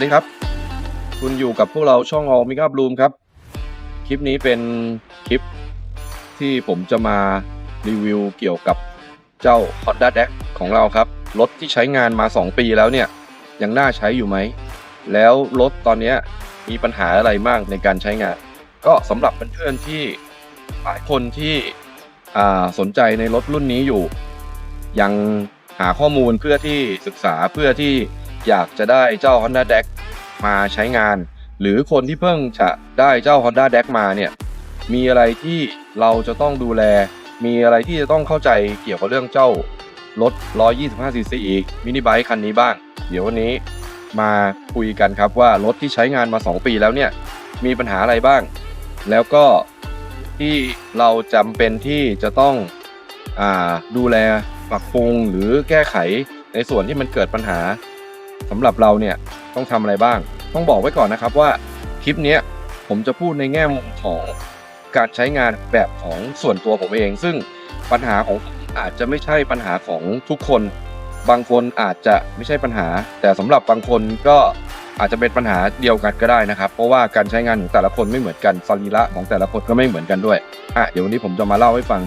วัสดีครับ คุณอยู่กับพวกเราช่อง All Make Up Room ครับ คลิปนี้เป็นคลิปที่ผมจะมารีวิวเกี่ยวกับเจ้า Honda d e c ของเราครับ รถที่ใช้งานมา 2 ปีแล้วเนี่ย ยังน่าใช้อยู่ไหม แล้วรถตอนนี้มีปัญหาอะไรมากในการใช้งาน ก็สำหรับเพื่อนๆที่หลายคนที่สนใจในรถรุ่นนี้อยู่ ยังหาข้อมูลเพื่อที่ศึกษาเพื่อที่ อยากจะได้เจ้า Honda d e c มาใช้งาน หรือคนที่เพิ่งจะได้เจ้า Honda d e c มาเนี่ยมีอะไรที่เราจะต้องดูแล มีอะไรที่จะต้องเข้าใจเกี่ยวกับเรื่องเจ้ารถ 125cc มินิไบค์คันนี้บ้าง เดี๋ยววันนี้มาคุยกันครับว่ารถที่ใช้งานมา 2 ปีแล้วเนี่ยมีปัญหาอะไรบ้าง แล้วก็ที่เราจำเป็นที่จะต้องอดูแลปรับปรุงหรือแก้ไขในส่วนที่มันเกิดปัญหา สำหรับเราเนี่ยต้องทำอะไรบ้าง ต้องบอกไว้ก่อนนะครับว่าคลิปนี้ผมจะพูดในแง่มุมของการใช้งานแบบของส่วนตัวผมเอง ซึ่งปัญหาของอาจจะไม่ใช่ปัญหาของทุกคน บางคนอาจจะไม่ใช่ปัญหา แต่สำหรับบางคนก็อาจจะเป็นปัญหาเดียวกันก็ได้นะครับ เพราะว่าการใช้งานของแต่ละคนไม่เหมือนกันสรีระของแต่ละคนก็ไม่เหมือนกันด้วยอะเดี๋ยววันนี้ผมจะมาเล่าให้ฟัง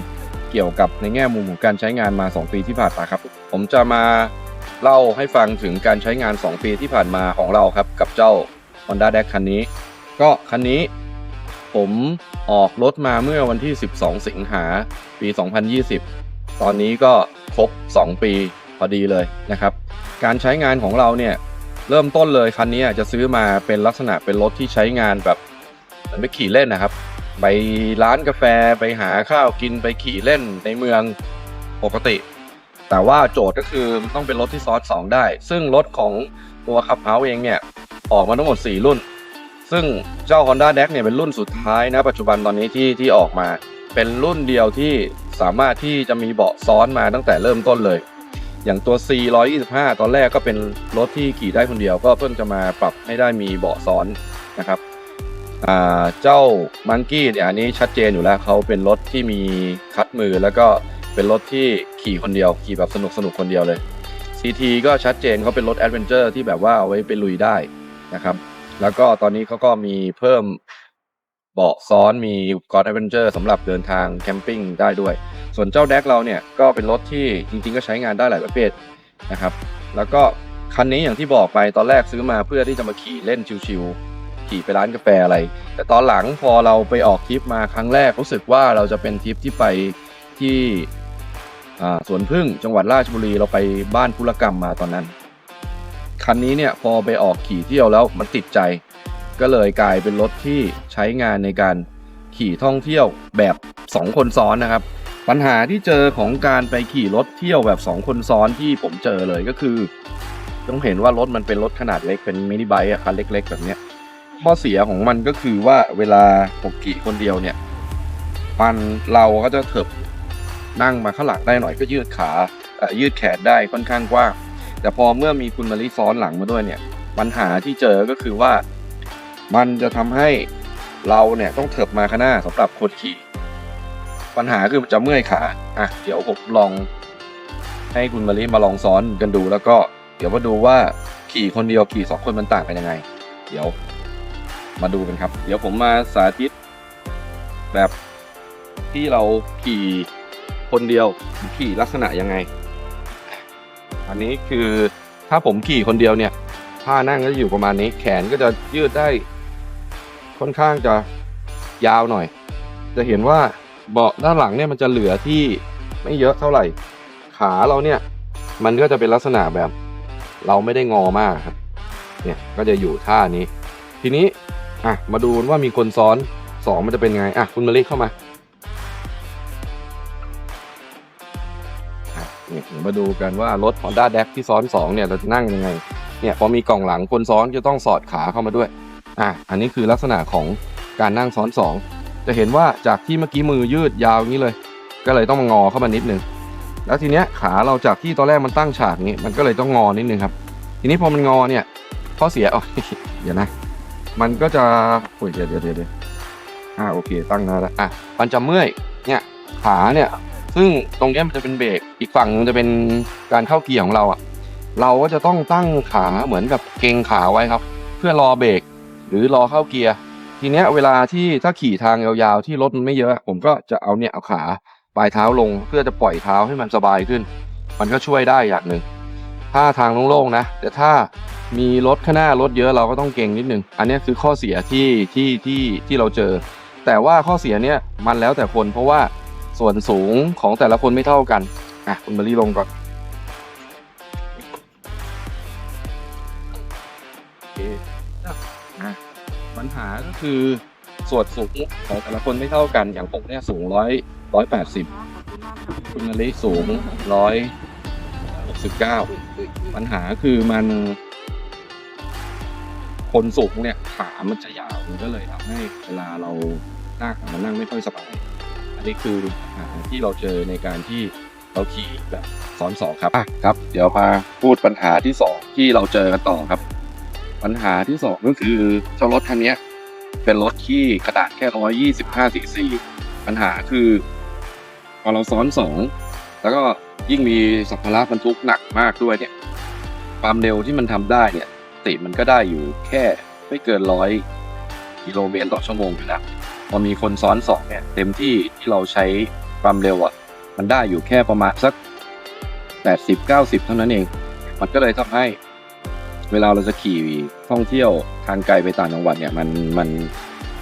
เกี่ยวกับในแง่มุมของการใช้งานมา 2 ปีที่ผ่านมาครับ ผมจะมา เล่าให้ฟังถึงการใช้งาน 2 ปีที่ผ่านมาของเราครับ กับเจ้า Honda d e c คันนี้ ก็คันนี้ผมออกรถมาเมื่อวันที่ 12 สิงหาปี 2020 ตอนนี้ก็ครบ 2 ปีพอดีเลยนะครับ การใช้งานของเราเนี่ย เริ่มต้นเลยคันนี้จะซื้อมาเป็นลักษณะเป็นรถที่ใช้งานแบบเหมือนไปขี่เล่นนะครับ ไปร้านกาแฟไปหาข้าวกินไปขี่เล่นในเมืองปกติ แต่ว่าโจทย์ก็คือต้องเป็นรถที่ซ้อนสองได้ ซึ่งรถของตัวขับเฮาเองเนี่ย ออกมาทั้งหมด 4 รุ่น ซึ่งเจ้า Honda d e c เนี่ยเป็นรุ่นสุดท้ายนะ ปัจจุบันตอนนี้ที่ที่ออกมา เป็นรุ่นเดียวที่สามารถที่จะมีเบาะซ้อนมาตั้งแต่เริ่มต้นเลย อย่างตัว C 125 ตอนแรกก็เป็นรถที่ขี่ได้คนเดียว ก็เพิ่งจะมาปรับให้ได้มีเบาะซ้อนนะครับเจ้ามังกี้เนี่ยอันนี้ชัดเจนอยู่แล้วเขาเป็นรถที่มีคัดมือแล้วก็ เป็นรถที่ขี่คนเดียว ขี่แบบสนุกสนุกคนเดียวเลย CT ก็ชัดเจนเขาเป็นรถแอดเวนเจอร์ที่แบบว่าเอาไว้ไปลุยได้นะครับ แล้วก็ตอนนี้เขาก็มีเพิ่มเบาะซ้อนมีกอดแอดเวนเจอร์สำหรับเดินทางแคมปิ้งได้ด้วย ส่วนเจ้าแดกเราเนี่ยก็เป็นรถที่จริงๆ ก็ใช้งานได้หลายประเภทนะครับ แล้วก็คันนี้อย่างที่บอกไปตอนแรกซื้อมาเพื่อที่จะมาขี่เล่นชิวๆขี่ไปร้านกาแฟอะไร แต่ตอนหลังพอเราไปออกทริปมาครั้งแรกรู้สึกว่าเราจะเป็นทริปที่ไปที่ สวนพึ่งจังหวัดราชบุรีเราไปบ้านพุรกรรมมาตอนนั้น คันนี้เนี่ยพอไปออกขี่เที่ยวแล้วมันติดใจ ก็เลยกลายเป็นรถที่ใช้งานในการขี่ท่องเที่ยวแบบ 2 คนซ้อนนะครับ ปัญหาที่เจอของการไปขี่รถเที่ยวแบบ 2 คนซ้อนที่ผมเจอเลยก็คือ ต้องเห็นว่ารถมันเป็นรถขนาดเล็กเป็นมินิไบค์อะคันเล็ก ๆ แบบเนี้ยข้อเสียของมันก็คือว่าเวลาผมขี่คนเดียวเนี่ยมันเราก็จะเถิบ นั่งมาข้างหลังได้หน่อยก็ยืดขาเอ่อยืดแขนได้ค่อนข้างกว้างแต่พอเมื่อมีคุณมาริซ้อนหลังมาด้วยเนี่ยปัญหาที่เจอก็คือว่า มันจะทำให้เราเนี่ยต้องเถิบมาข้างหน้าสำหรับคนขี่ปัญหาคือมันจะเมื่อยขาอะเดี๋ยวผมลอง ให้คุณมาริมาลองซ้อนกันดูแล้วก็เดี๋ยวมาดูว่าขี่คนเดียวขี่สองคนมันต่างกันยังไง เดี๋ยวมาดูกันครับ เดี๋ยวผมมาสาธิต แบบที่เราขี่ คนเดียวขี่ลักษณะยังไง อันนี้คือถ้าผมขี่คนเดียวเนี่ยท่านั่งก็จะอยู่ประมาณนี้ แขนก็จะยืดได้ ค่อนข้างจะยาวหน่อย จะเห็นว่าเบาะด้านหลังเนี่ยมันจะเหลือที่ไม่เยอะเท่าไหร่ ขาเราเนี่ย มันก็จะเป็นลักษณะแบบ เราไม่ได้งอมากครับ เนี่ยก็จะอยู่ท่านี้ ทีนี้อะมาดูว่ามีคนซ้อนสองมันจะเป็นไงอะคุณมาลิเข้ามา มาดูกันว่ารถ Honda d e c ที่ซ้อนสองเนี่ยเราจะนั่งยังไงเนี่ยพอมีกล่องหลังคนซ้อนจะต้องสอดขาเข้ามาด้วยอะอันนี้คือลักษณะของการนั่งซ้อนสองจะเห็นว่าจากที่เมื่อกี้มือยืดยาวอย่างนี้เลย ก็เลยต้องมางอเข้ามานิดนึงแล้วทีเนี้ยขาเราจากที่ตอนแรกมันตั้งฉากนี้มันก็เลยต้องงอนิดนึงครับ ทีนี้พอมันงอเนี่ยข้อเสียอ๋อเดี๋ยวนะ มันก็จะโอ้ยเดี๋ยวเดี๋ยวเดี๋ยวเดี๋ยวอ่าโอเคตั้งนะแล้วอะมันจะเมื่อยเนี่ยขาเนี่ย ซึ่งตรงเนี้ยมันจะเป็นเบรกอีกฝั่งมันจะเป็นการเข้าเกียร์ของเราอะเราก็จะต้องตั้งขาเหมือนกับเกงขาไว้ครับ เพื่อรอเบรกหรือรอเข้าเกียร์ทีเนี้ยเวลาที่ถ้าขี่ทางยาวๆที่รถมันไม่เยอะ ผมก็จะเอาเนี่ยเอาขาปลายเท้าลง เพื่อจะปล่อยเท้าให้มันสบายขึ้น มันก็ช่วยได้อย่างหนึ่งถ้าทางโล่งๆนะ แต่ถ้ามีรถข้างหน้ารถเยอะเราก็ต้องเก่งนิดนึง อันนี้คือข้อเสียที่ที่ที่ที่เราเจอ แต่ว่าข้อเสียเนี่ยมันแล้วแต่คนเพราะว่า ส่วนสูงของแต่ละคนไม่เท่ากัน อะ คุณมารีลงก่อนโอเคอะปัญหาก็คือส่วนสูงของแต่ละคนไม่เท่ากัน อย่างผมเนี่ยสูงร้อยร้อยแปดสิบคุณมารีสูงร้อยหกสิบเก้าปัญหาคือมันคนสูงเนี่ยขามันจะยาวมันก็เลยทำให้เวลาเรานั่งมันนั่งไม่ค่อยสบาย นนี้คือปัญหาที่เราเจอในการที่เราขี่แบบซ้อนสองครับอะครับ เดี๋ยวมาพูดปัญหาที่สองที่เราเจอกันต่อครับ ปัญหาที่สองก็คือเจ้ารถคันนี้เป็นรถที่ขนาดแค่ร้อยยี่สิบห้าซีซีปัญหาคือพอเราซ้อนสองแล้วก็ยิ่งมีสัมภาระบรรทุกหนักมากด้วยเนี่ย ความเร็วที่มันทำได้เนี่ยติมันก็ได้อยู่แค่ไม่เกินร้อยกิโลเมตรต่อชั่วโมงอยู่แล้ว อมีคนซ้อนสองเนี่ยเต็มที่ที่เราใช้ความเร็วอะ มันได้อยู่แค่ประมาณสักแปดสิบเก้าสิบเท่านั้นเอง มันก็เลยทำให้ เวลาเราจะขี่ท่องเที่ยวทางไกลไปต่างจังหวัดเนี่ยมันมัน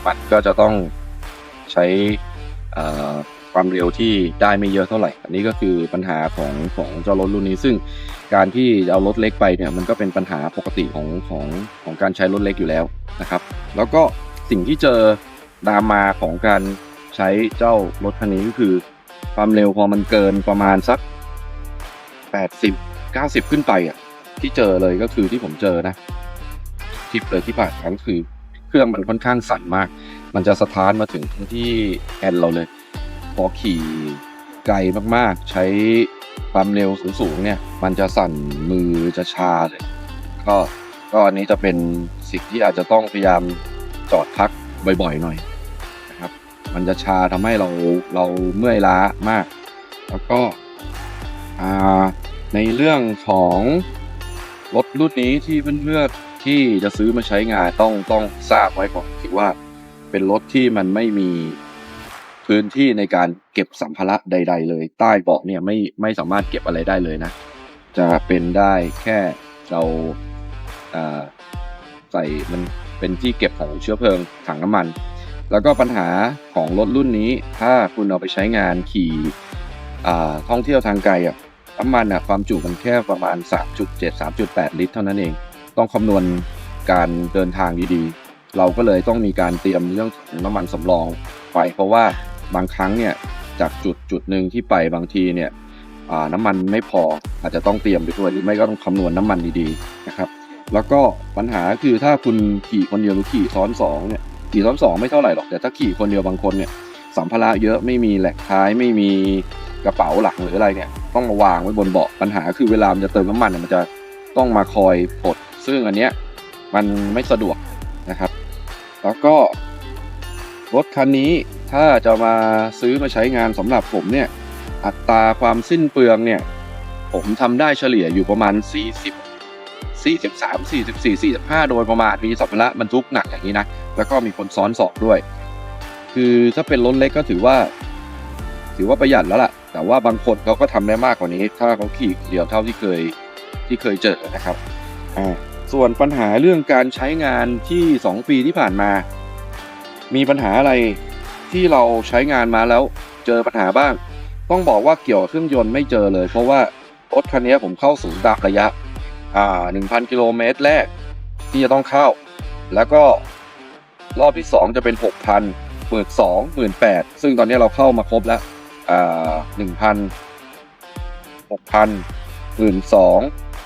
มันก็จะต้องใช้ความเร็วที่ได้ไม่เยอะเท่าไหร่ อันนี้ก็คือปัญหาของของเจ้ารถรุ่นนี้ ซึ่งการที่เอารถเล็กไปเนี่ยมันก็เป็นปัญหาปกติของของของการใช้รถเล็กอยู่แล้วนะครับ แล้วก็สิ่งที่เจอ ตามมาของการใช้เจ้ารถคันนี้ก็คือความเร็วพอมันเกินประมาณสัก 80 90 ขึ้นไปอะ ที่เจอเลยก็คือที่ผมเจอนะทริปเลยที่ผ่านมาก็คือเครื่องมันค่อนข้างสั่นมาก มันจะสะท้านมาถึงที่แอนเราเลย พอขี่ไกลมากๆ ใช้ความเร็วสูงๆเนี่ย มันจะสั่นมือจะชาเลย ก็ก็อันนี้จะเป็นสิ่งที่อาจจะต้องพยายามจอดพักบ่อยๆหน่อย มันจะชาทำให้เราเราเมื่อยล้ามาก แล้วก็ในเรื่องของรถรุ่นนี้ที่เพื่อนๆที่จะซื้อมาใช้งานต้องต้องทราบไว้ก่อนคือว่าเป็นรถที่มันไม่มีพื้นที่ในการเก็บสัมภาระใด ๆ เลย ใต้เบาะเนี่ยไม่ไม่สามารถเก็บอะไรได้เลยนะ จะเป็นได้แค่เราใส่มันเป็นที่เก็บของเชื้อเพลิงถังน้ำมัน แล้วก็ปัญหาของรถรุ่นนี้ ถ้าคุณเอาไปใช้งานขี่ท่องเที่ยวทางไกลอะน้ำมันอะความจุมันแค่ประมาณ 3.7 3.8 ลิตร เท่านั้นเอง ต้องคำนวณการเดินทางดีๆ เราก็เลยต้องมีการเตรียมเรื่องน้ำมันสำรองไป เพราะว่าบางครั้งเนี่ยจากจุดจุดหนึ่งที่ไปบางทีเนี่ยน้ำมันไม่พออาจจะต้องเตรียมไปด้วยหรือไม่ก็ต้องคำนวณน้ำมันดีๆนะครับ แล้วก็ปัญหาคือถ้าคุณขี่คนเดียวหรือขี่ซ้อนสองเนี่ย ขี่ซ้อนสองไม่เท่าไหร่หรอกแต่ถ้าขี่คนเดียวบางคนเนี่ยสัมภาระเยอะไม่มีแหลกท้ายไม่มีกระเป๋าหลังหรืออะไรเนี่ยต้องมาวางไว้บนเบาะปัญหาคือเวลามันจะเติมน้ำมันเนี่ยมันจะต้องมาคอยปลดซึ่งอันเนี้ยมันไม่สะดวกนะครับ แล้วก็รถคันนี้ถ้าจะมาซื้อมาใช้งานสำหรับผมเนี่ยอัตราความสิ้นเปลืองเนี่ยผมทำได้เฉลี่ยอยู่ประมาณ 40 43 44 45 โดยประมาณมีสัมภาระบรรทุกหนักอย่างนี้นะ แล้วก็มีคนซ้อนสอบด้วย คือถ้าเป็นรถเล็กก็ถือว่า ถือว่าประหยัดแล้วล่ะ แต่ว่าบางคนเขาก็ทำได้มากกว่านี้ ถ้าเขาขี่เดียวเท่าที่เคยที่เคยเจอนะครับอ่าส่วนปัญหาเรื่องการใช้งานที่ 2 ปีที่ผ่านมา มีปัญหาอะไรที่เราใช้งานมาแล้วเจอปัญหาบ้าง ต้องบอกว่าเกี่ยวกับเครื่องยนต์ไม่เจอเลย เพราะว่ารถคันนี้ผมเข้าศูนย์ดับระยะ อ่าหนึ่งพันกิโลเมตรแรกที่จะต้องเข้า แล้วก็รอบที่สองจะเป็นหกพันหมื่นสองหมื่นแปดซึ่งตอนนี้เราเข้ามาครบแล้วอ่าหนึ่งพันหกพันหมื่นสอง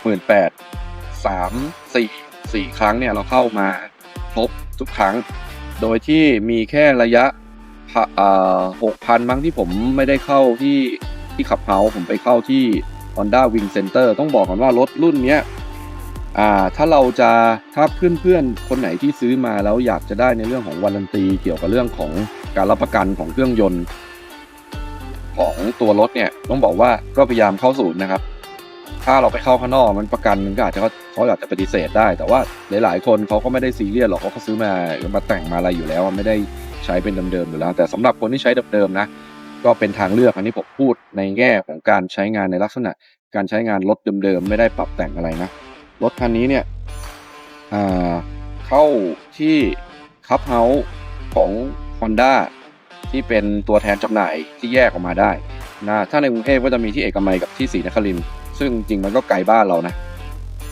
หมื่นแปดสามสี่สี่ครั้งเนี่ยเราเข้ามาครบทุกครั้ง โดยที่มีแค่ระยะหกพันมั้งที่ผมไม่ได้เข้าที่ที่ขับเฮาส์ผมไปเข้าที่ Honda Wing Center ต้องบอกก่อนว่ารถรุ่นนี้อ่าถ้าเราจะถ้าเพื่อนๆ คนไหนที่ซื้อมาแล้วอยากจะได้ในเรื่องของวารันตีเกี่ยวกับเรื่องของการรับประกันของเครื่องยนต์ ของตัวรถเนี่ยต้องบอกว่าก็พยายามเข้าศูนย์นะครับ ถ้าเราไปเข้าข้างนอกมันประกันมันก็อาจจะเขาเขาอาจจะปฏิเสธได้ แต่ว่าหลายๆ คนเขาก็ไม่ได้ซีเรียสหรอกเพราะเขาซื้อมามาแต่งมาอะไรอยู่แล้ว ไม่ได้ใช้เป็นเดิมๆอยู่แล้ว แต่สำหรับคนที่ใช้เดิมๆนะ ก็เป็นทางเลือกอันนี้ผมพูดในแง่ของการใช้งานในลักษณะ การใช้งานรถเดิมๆไม่ได้ปรับแต่งอะไรนะรถคันนี้เนี่ยเข้าที่คับเฮาส์ของ Honda ที่เป็นตัวแทนจำหน่ายที่แยกออกมาได้นะถ้าในกรุงเทพก็จะมีที่เอกมัยกับที่ศรีนครินซึ่งจริงมันก็ไกลบ้านเรานะ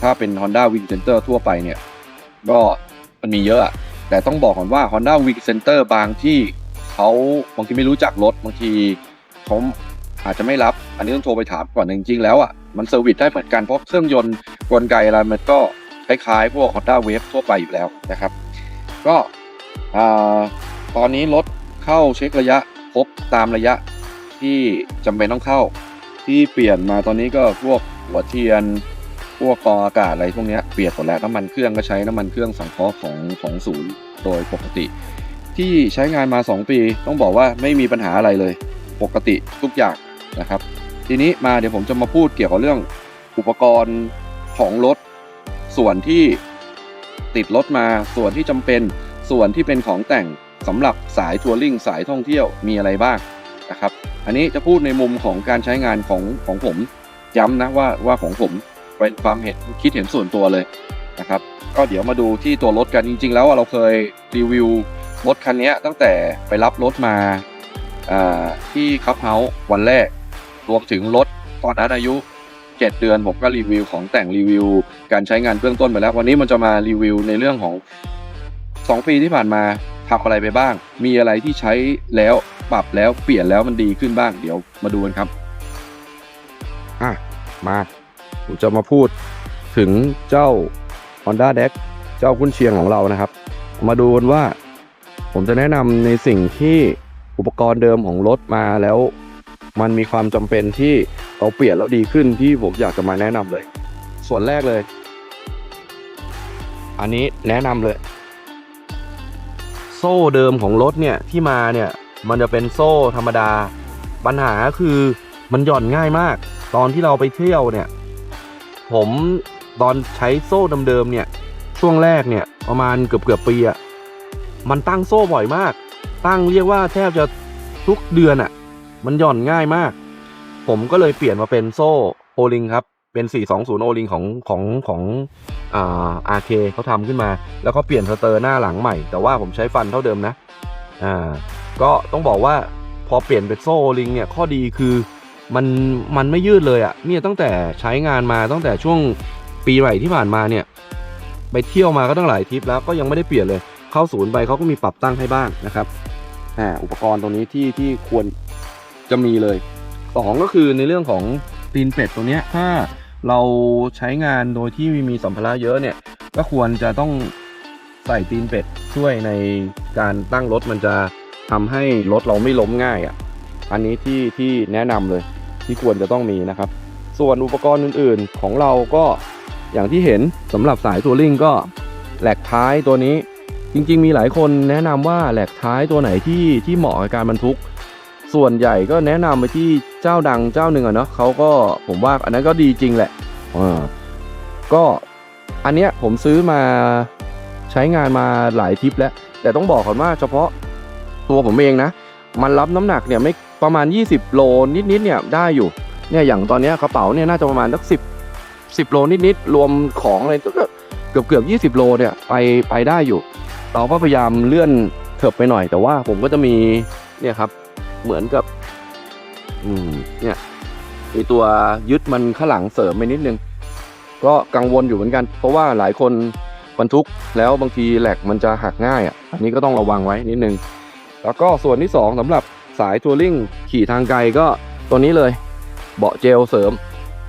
ถ้าเป็น Honda Wing Center ทั่วไปเนี่ย ก็มันมีเยอะอะแต่ต้องบอกก่อนว่า Honda Wing Center บางที่ เขาบางทีไม่รู้จักรถบางทีเขาอาจจะไม่รับ อันนี้ต้องโทรไปถามก่อนจริงๆแล้วอะมันเซอร์วิสได้เหมือนกันเพราะเครื่องยนต์กลไกอะไรมันก็คล้ายๆพวก Honda Wave ทั่วไปอยู่แล้วนะครับ ก็ตอนนี้รถเข้าเช็คระยะครบตามระยะที่จำเป็นต้องเข้า ที่เปลี่ยนมาตอนนี้ก็พวกหัวเทียน พวกกองอากาศอะไรพวกนี้เปลี่ยนหมดแล้วน้ำมันเครื่องก็ใช้น้ำมันเครื่องสังเคราะห์ของของศูนย์โดยปกติ ที่ใช้งานมา 2 ปี ต้องบอกว่าไม่มีปัญหาอะไรเลย ปกติทุกอย่างนะครับ ทีนี้มาเดี๋ยวผมจะมาพูดเกี่ยวกับเรื่องอุปกรณ์ของรถ ส่วนที่ติดรถมาส่วนที่จำเป็น ส่วนที่เป็นของแต่งสำหรับสายทัวริงสายท่องเที่ยวมีอะไรบ้างนะครับ อันนี้จะพูดในมุมของการใช้งานของของผมย้ำนะว่าว่าของผมเป็นความเห็นคิดเห็นส่วนตัวเลยนะครับ ก็เดี๋ยวมาดูที่ตัวรถกันจริง ๆ แล้วเราเคยรีวิว รถคันนี้ตั้งแต่ไปรับรถมาที่คับเฮาส์วันแรก รวมถึงรถตอนนั้นอายุ 7 เดือนผมก็รีวิวของแต่งรีวิว การใช้งานเบื้องต้นไปแล้ว วันนี้มันจะมารีวิวในเรื่องของ 2 ปีที่ผ่านมาทำอะไรไปบ้าง มีอะไรที่ใช้แล้วปรับแล้วเปลี่ยนแล้วมันดีขึ้นบ้างเดี๋ยวมาดูกันครับอะมาผมจะมาพูดถึงเจ้า Honda d e c เจ้าคุณเชียงของเรานะครับ มาดูกันว่า ผมจะแนะนำในสิ่งที่อุปกรณ์เดิมของรถมาแล้ว มันมีความจำเป็นที่เราเปลี่ยนแล้วดีขึ้นที่ผมอยากจะมาแนะนำเลย ส่วนแรกเลย อันนี้แนะนำเลย โซ่เดิมของรถเนี่ยที่มาเนี่ยมันจะเป็นโซ่ธรรมดา ปัญหาคือมันหย่อนง่ายมาก ตอนที่เราไปเที่ยวเนี่ย ผมตอนใช้โซ่เดิมๆเนี่ย ช่วงแรกเนี่ยประมาณเกือบเกือบปีอะ มันตั้งโซ่บ่อยมาก ตั้งเรียกว่าแทบจะทุกเดือนอะมันหย่อนง่ายมาก ผมก็เลยเปลี่ยนมาเป็นโซ่โอลิงครับเป็น 420 โอลิงของของของอ่า RK เขาทำขึ้นมา แล้วก็เปลี่ยนสเตอร์หน้าหลังใหม่ แต่ว่าผมใช้ฟันเท่าเดิมนะ อ่า ก็ต้องบอกว่าพอเปลี่ยนเป็นโซ่โอลิงเนี่ย ข้อดีคือมันมันไม่ยืดเลยอะ่ะ เนี่ยตั้งแต่ใช้งานมาตั้งแต่ช่วงปีใหม่ที่ผ่านมาเนี่ย ไปเที่ยวมาก็ตั้งหลายทริปแล้วก็ยังไม่ได้เปลี่ยนเลย เข้าศูนย์ไปเขาก็มีปรับตั้งให้บ้างนะครับอ่าอุปกรณ์ตรงนี้ที่ที่ควรจะมีเลยสองก็คือในเรื่องของตีนเป็ดตัวเนี้ยถ้าเราใช้งานโดยที่มีสัมภาระเยอะเนี่ย ก็ควรจะต้องใส่ตีนเป็ดช่วยในการตั้งรถมันจะทำให้รถเราไม่ล้มง่ายอะ อันนี้ที่ที่แนะนำเลยที่ควรจะต้องมีนะครับ ส่วนอุปกรณ์อื่นๆของเราก็อย่างที่เห็นสำหรับสายทัวริงก็แหลกท้ายตัวนี้ จริงๆ มีหลายคนแนะนำว่าแหลกท้ายตัวไหนที่ที่เหมาะกับการบรรทุก ส่วนใหญ่ก็แนะนำไปที่เจ้าดังเจ้าหนึ่งอะเนาะเขาก็ผมว่าอันนั้นก็ดีจริงแหละอ่าก็อันเนี้ยผมซื้อมาใช้งานมาหลายทริปแล้ว แต่ต้องบอกก่อนว่าเฉพาะตัวผมเองนะ มันรับน้ำหนักเนี่ยไม่ประมาณ 20 โลนิดๆเนี่ยได้อยู่เนี่ยอย่างตอนเนี้ยกระเป๋าเนี่ยน่าจะประมาณสักสิบสิบโลนิดๆรวมของอะไรก็เกือบเกือบยี่สิบโลเนี่ยไปไปได้อยู่ เราก็พยายามเลื่อนเถิบไปหน่อย แต่ว่าผมก็จะมีเนี่ยครับ เหมือนกับ อืม เนี่ยไอตัวยึดมันข้างหลังเสริมไปนิดนึง ก็กังวลอยู่เหมือนกัน เพราะว่าหลายคนบรรทุกแล้วบางทีแหลกมันจะหักง่ายอะ อันนี้ก็ต้องระวังไว้นิดนึง แล้วก็ส่วนที่ 2สำหรับสายทัวริงขี่ทางไกลก็ตัวนี้เลย เบาะเจลเสริม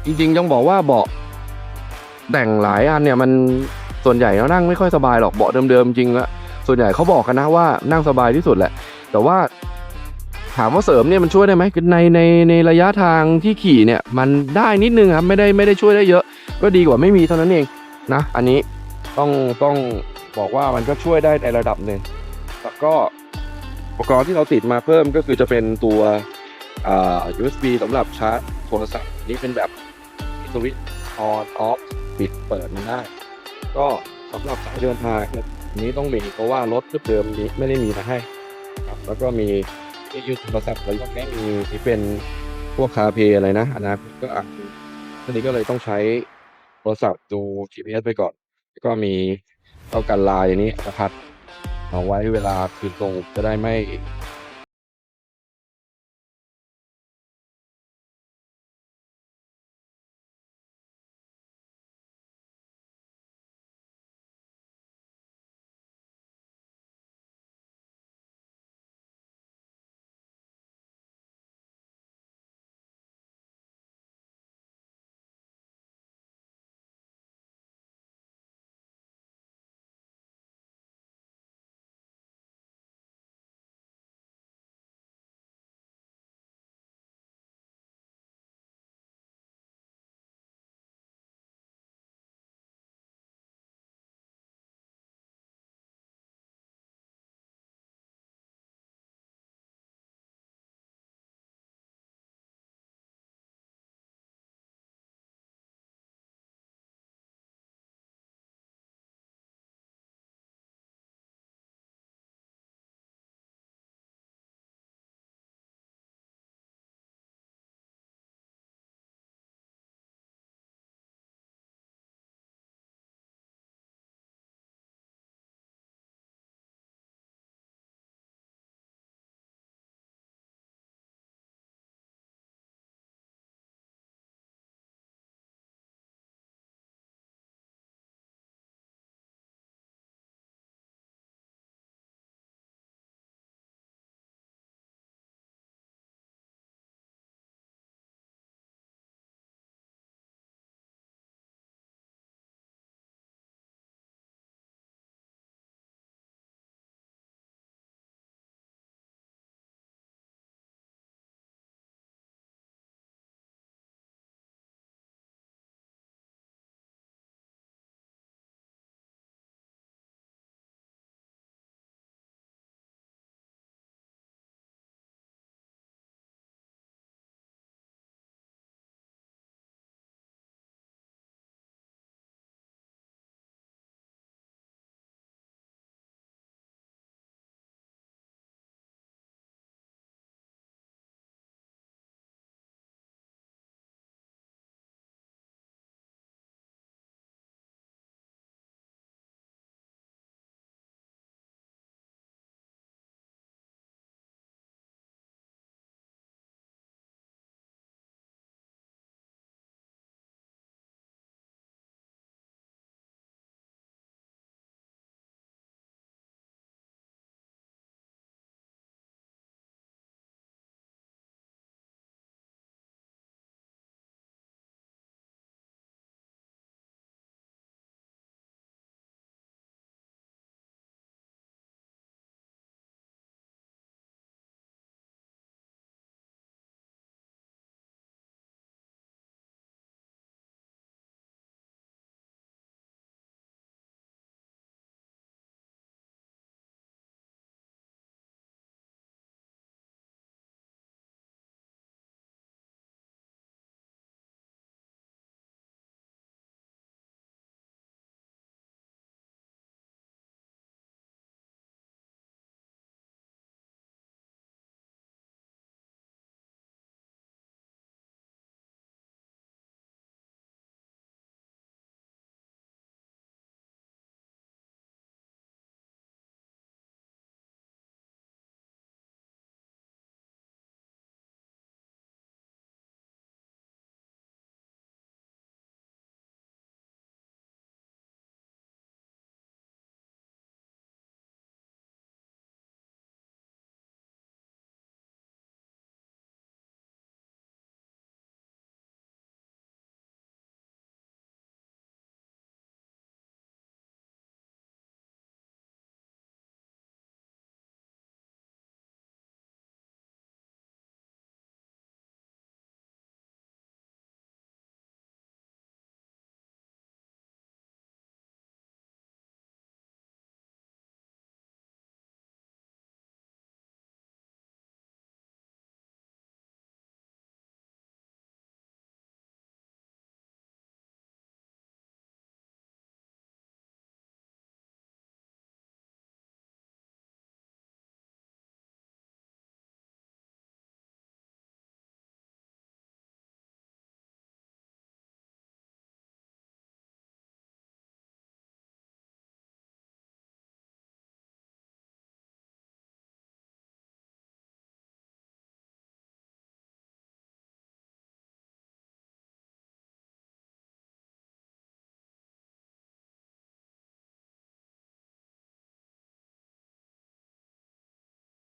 จริงๆต้องบอกว่าเบาะแต่งหลายอันเนี่ยมัน ส่วนใหญ่เรานั่งไม่ค่อยสบายหรอกเบาะเดิมๆจริงละส่วนใหญ่เขาบอกกันนะว่านั่งสบายที่สุดแหละ แต่ว่าถามว่าเสริมเนี่ยมันช่วยได้ไหมในในในระยะทางที่ขี่เนี่ยมันได้นิดนึงครับไม่ได้ไม่ได้ช่วยได้เยอะ ก็ดีกว่าไม่มีเท่านั้นเองนะ อันนี้ต้องต้องบอกว่ามันก็ช่วยได้ในระดับหนึ่งแล้วก็อุปกรณ์ที่เราติดมาเพิ่มก็คือจะเป็นตัวอ่า USB สำหรับชาร์จโทรศัพท์นี่เป็นแบบสวิตช์ออนออฟปิดเปิดมันได้ ก็สำหรับสายเดินทางนี่ต้องมีเพราะว่ารถเดิมนี้ไม่ได้มีมาให้ครับแล้วก็มีที่ยึดโทรศัพท์แล้วก็ไม่มีที่เป็นพวกคาเพอะไรนะอนาคตก็อาจจะทีนี้ก็เลยต้องใช้โทรศัพท์ดู GPS ไปก่อน แล้วก็มีเท่ากันลายนี้นะครับเอาไว้เวลาคืนส่งจะได้ไม่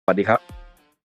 วัสดีครับ